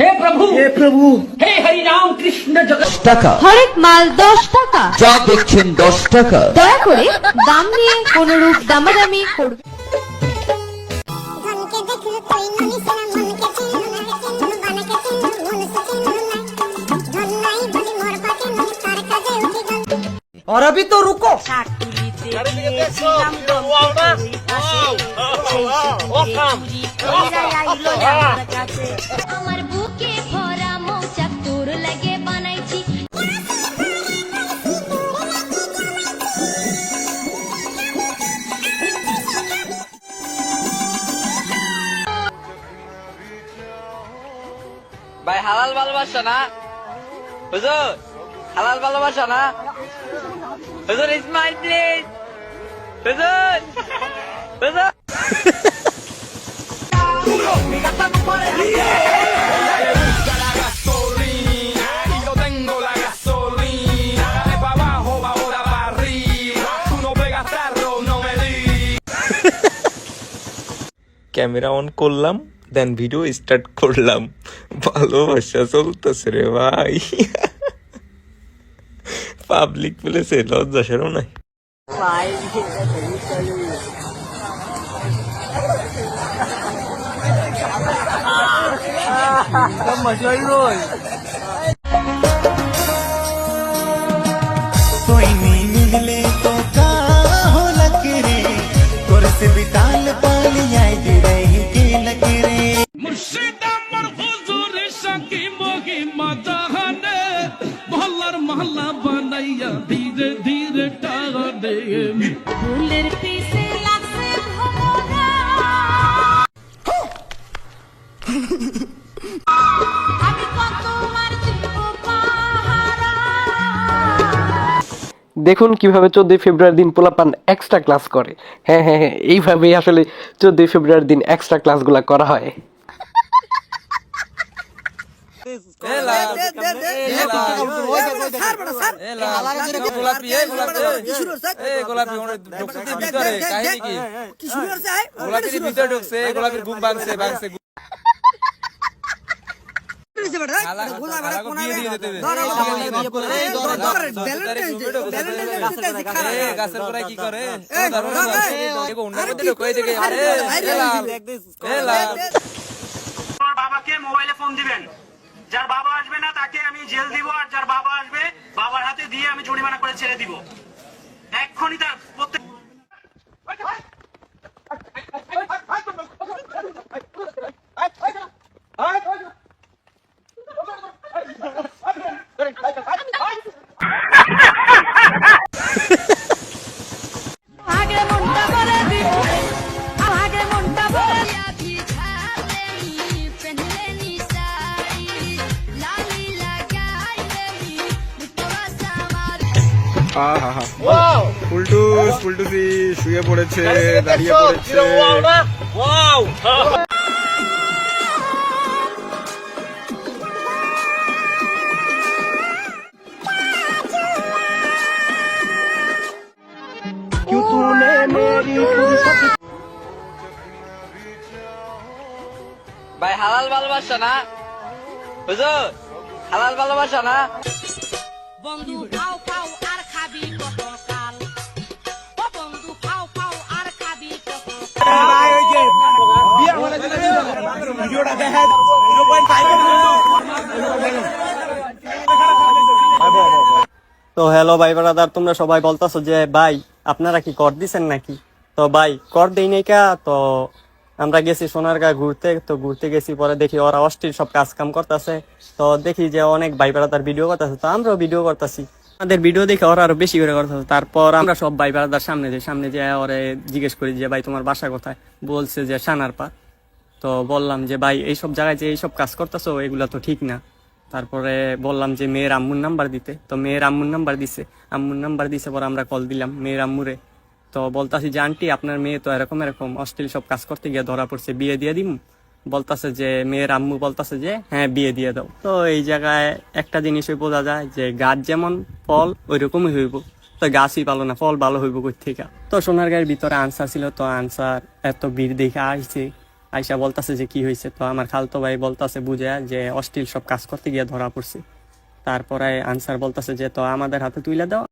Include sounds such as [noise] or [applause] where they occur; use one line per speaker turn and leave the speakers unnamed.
हे प्रभु हे प्रभु हे हरि राम कृष्ण जगत
টাকা
হরেক মাল দশ টাকা
যা দেখছেন দশ টাকা
দয়া করে দাম নিয়ে কোনরূপ দামাদামি করবে
ধনকে দেখলে তুই মনিষা মনকে চিনু না চিনু বানাকে চিনু মনুষ্য চিনু না ধন নাই বলি মোর পাকে নাই তার কাজে উঠি গল
और अभी तो रुको
আমার বুকে ভরা মৌচাক তোর লাগে বানাইছি।
ভাই, হালাল ভালোবাসা না? হুজুর, হালাল ভালোবাসা না? হুজুর ইসমাইল প্লিজ
ক্যামেরা অন করলাম দেন ভিডিও স্টার্ট করলাম। ভালোবাসা চলতেছে রে ভাই। [laughs] পাবলিক প্লেসে লজ্জা সেরও নাই।
मज़ा रोज कोई मिले तो का होला करे बिताल पाली आई दे रही के
लकरे
मुर्शिदा पर हुजूर शकी मोगी मोहल्ला मोहल्ला बनैया
দেখুন কীভাবে চোদ্দই ফেব্রুয়ারি দিন পোলাপান এক্সট্রা ক্লাস করে। হ্যাঁ হ্যাঁ হ্যাঁ এইভাবেই আসলে চোদ্দই ফেব্রুয়ারি দিন এক্সট্রা ক্লাসগুলো করা হয়
গোলাপি ভিতরে কাহিনী কি গোলাপির ভিতরে ঢুকছে গোলাপির ঘুম ভাঙছে ভাঙছে গাছের গোড়ায় কি করে
বাবাকে মোবাইলে ফোন দিবেন যার বাবা আসবে না তাকে আমি জেল দিব আর যার বাবা আসবে বাবার হাতে দিয়ে আমি জরিমানা করে ছেড়ে দিব এক্ষুনি তার প্রত্যেক
ফুলটুস ফুলটুসি শুয়ে পড়েছে দাঁড়িয়ে পড়েছে।
ভাই হালাল ভালোবাসা না? হুজুর হালাল ভালোবাসা না?
বন্ধু
তো হ্যালো ভাই ব্রাদার তোমরা সবাই যে, ভাই, আপনারা কি কর দিছেন নাকি? তো ভাই, কর দেই নাই কা, তো আমরা গেছি ঘুরতে, তো ঘুরতে গেছি, পরে দেখি ওরা অস্থির সব কাজ কাম করতেছে। তো দেখি যে অনেক ভাই ব্রাদার ভিডিও করতেছে, তো আমরাও ভিডিও করতেছি। আমাদের ভিডিও দেখে ওরা আরও বেশি করে করতেছে। তারপর আমরা সব ভাই ব্রাদার সামনে যে সামনে যে ওরে জিজ্ঞেস করি যে, ভাই, তোমার বাসা কোথায়? বলছে যে সানারপা তো বললাম যে, ভাই, এইসব জায়গায় যে এইসব কাজ করতেছো, এগুলা তো ঠিক না। তারপরে বললাম যে, মেয়ের আম্মুর নাম্বার দিতে। তো মেয়ের আম্মুর নাম্বার দিছে। আম্মুর নাম্বার দিছে পরে আমরা কল দিলাম মেয়ের আম্মুরে। তো বলতাছি যে, আন্টি, আপনার মেয়ে তো এরকম এরকম, অশ্লীল সব কাজ করতে গিয়ে ধরা পড়ছে, বিয়ে দিয়ে দিম? বলতাছে যে, মেয়ের আম্মু বলতাছে যে হ্যাঁ বিয়ে দিয়ে দাও। তো এই জায়গায় একটা জিনিসই বোঝা যায় যে, গাছ যেমন ফল ওই রকমই হইব। তো গাছই ভালো না, ফল ভালো হইব কই থেকে। তো সোনার গায়ের ভিতরে আনসার ছিল, তো আনসার এত ভিড় দেখে আসছে আইসা বলতাছে যে কি হয়েছে তো আমার খালতো ভাই বলতাছে, বুঝে যে অস্টিল সব কাজ করতে গিয়ে ধরা পড়ছে। তারপরে আনসার বলতাছে যে, তো আমাদের হাতে তুইলে দাও।